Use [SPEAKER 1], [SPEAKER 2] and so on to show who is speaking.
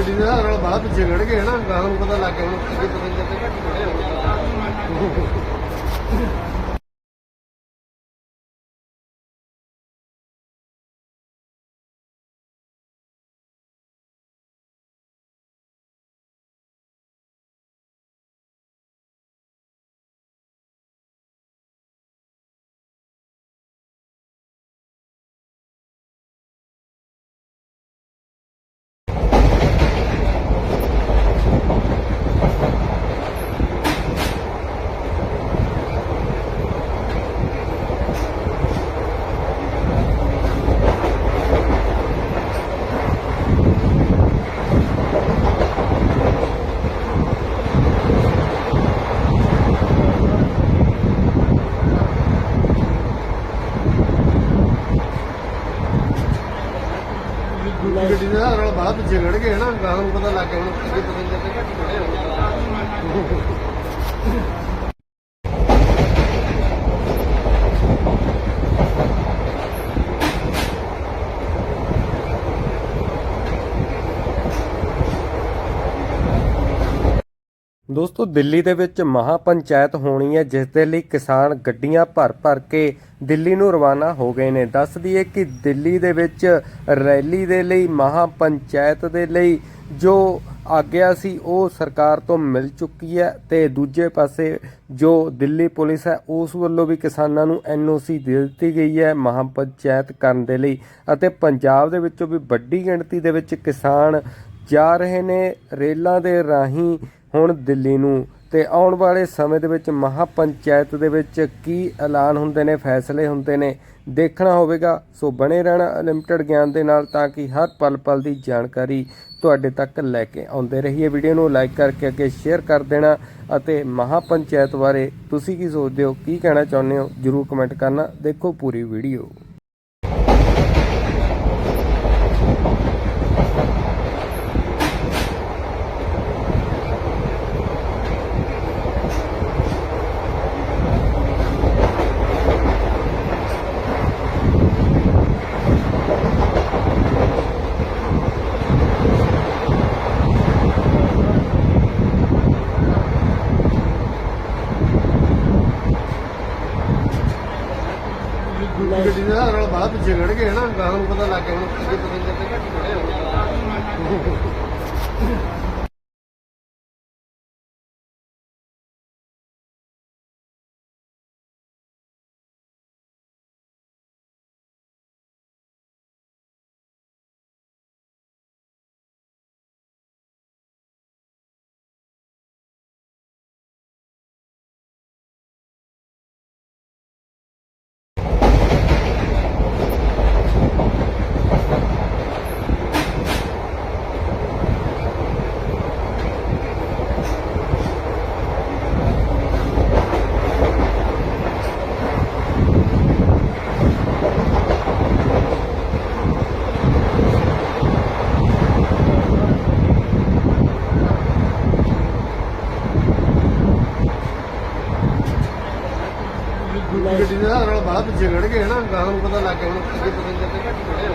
[SPEAKER 1] ਨਾਲ ਬਾਹਰ ਪਿੱਛੇ ਖੜ ਗਏ ਨਾ ਗਾਹਾਂ ਨੂੰ ਪਤਾ ਲੱਗ ਗਿਆ ਹੁਣ ਅੱਗੇ ਪਤਾ ਨਹੀਂ ਚੱਲਦਾ ਘੱਟ ਖੜੇ ਹੋ ਦੂਜੀ ਗੱਡੀ ਦੇ ਨਾਲ ਬਾਹਲਾ ਪਿੱਛੇ ਖੜ ਗਏ ਨਾ ਗਾਹਾਂ ਨੂੰ ਪਤਾ ਲੱਗ ਗਿਆ ਹੁਣ ਅੱਗੇ ਪਤਾ ਨਹੀਂ ਚੱਲਦਾ ਘੱਟ ਖੜੇ ਹੋ
[SPEAKER 2] ਦੋਸਤੋ, ਦਿੱਲੀ ਦੇ ਵਿੱਚ ਮਹਾ ਪੰਚਾਇਤ ਹੋਣੀ ਹੈ, ਜਿਸ ਦੇ ਲਈ ਕਿਸਾਨ ਗੱਡੀਆਂ ਭਰ ਭਰ ਕੇ ਦਿੱਲੀ ਨੂੰ ਰਵਾਨਾ ਹੋ ਗਏ ਨੇ। ਦੱਸ ਦਈਏ ਕਿ ਦਿੱਲੀ ਦੇ ਵਿੱਚ ਰੈਲੀ ਦੇ ਲਈ ਮਹਾ ਪੰਚਾਇਤ ਦੇ ਲਈ ਜੋ ਆਗਿਆ ਸੀ, ਉਹ ਸਰਕਾਰ ਤੋਂ ਮਿਲ ਚੁੱਕੀ ਹੈ ਤੇ ਦੂਜੇ ਪਾਸੇ ਜੋ ਦਿੱਲੀ ਪੁਲਿਸ ਹੈ, ਉਸ ਵੱਲੋਂ ਵੀ ਕਿਸਾਨਾਂ ਨੂੰ ਐਨਓਸੀ ਦੇ ਦਿੱਤੀ ਗਈ ਹੈ ਮਹਾ ਪੰਚਾਇਤ ਕਰਨ ਦੇ ਲਈ। ਅਤੇ ਪੰਜਾਬ ਦੇ ਵਿੱਚੋਂ ਵੀ ਵੱਡੀ ਗਿਣਤੀ ਦੇ ਵਿੱਚ ਕਿਸਾਨ ਜਾ ਰਹੇ ਨੇ, ਰੇਲਾਂ ਦੇ ਰਾਹੀਂ ਹੁਣ ਦਿੱਲੀ ਨੂੰ ਤੇ ਆਉਣ ਵਾਲੇ ਸਮੇਂ ਦੇ ਵਿੱਚ ਮਹਾ ਪੰਚਾਇਤ ਦੇ ਵਿੱਚ ਕੀ ਐਲਾਨ ਹੁੰਦੇ ਨੇ, ਫੈਸਲੇ ਹੁੰਦੇ ਨੇ, ਦੇਖਣਾ ਹੋਵੇਗਾ। ਸੋ ਬਣੇ ਰਹਿਣਾ ਲਿਮਟਿਡ ਗਿਆਨ ਦੇ ਨਾਲ ਤਾਂ ਕਿ ਹਰ ਪਲ ਪਲ ਦੀ ਜਾਣਕਾਰੀ ਤੁਹਾਡੇ ਤੱਕ ਲੈ ਕੇ ਆਉਂਦੇ ਰਹੀਏ। ਵੀਡੀਓ ਨੂੰ ਲਾਈਕ ਕਰਕੇ ਅੱਗੇ ਸ਼ੇਅਰ ਕਰ ਦੇਣਾ ਅਤੇ ਮਹਾ ਪੰਚਾਇਤ ਬਾਰੇ ਤੁਸੀਂ ਕੀ ਸੋਚਦੇ ਹੋ, ਕੀ ਕਹਿਣਾ ਚਾਹੁੰਦੇ ਹੋ, ਜਰੂਰ ਕਮੈਂਟ ਕਰਨਾ। ਦੇਖੋ ਪੂਰੀ ਵੀਡੀਓ।
[SPEAKER 1] ਦੂਜੀ ਗੱਡੀ ਦੇ ਨਾਲ ਬਾਹਲਾ ਪਿੱਛੇ ਖੜ ਗਏ ਨਾ, ਗਾਹਾਂ ਨੂੰ ਪਤਾ ਲੱਗ ਗਿਆ ਹੁਣ ਅੱਗੇ ਪਤਾ ਨਹੀਂ ਚੱਲਦਾ ਘੱਟ ਖੜੇ ਹੋ ਦੂਜੀ ਗੱਡੀ ਨਾਲ ਬਾਹਲਾ ਪਿੱਛੇ ਖੜ ਗਏ ਨਾ, ਗਾਹਾਂ ਨੂੰ ਪਤਾ ਲੱਗ ਗਿਆ ਹੁਣ ਅੱਗੇ ਪਤਾ ਨਹੀਂ ਚੱਲਦਾ ਘੱਟ ਖੜੇ ਹੋ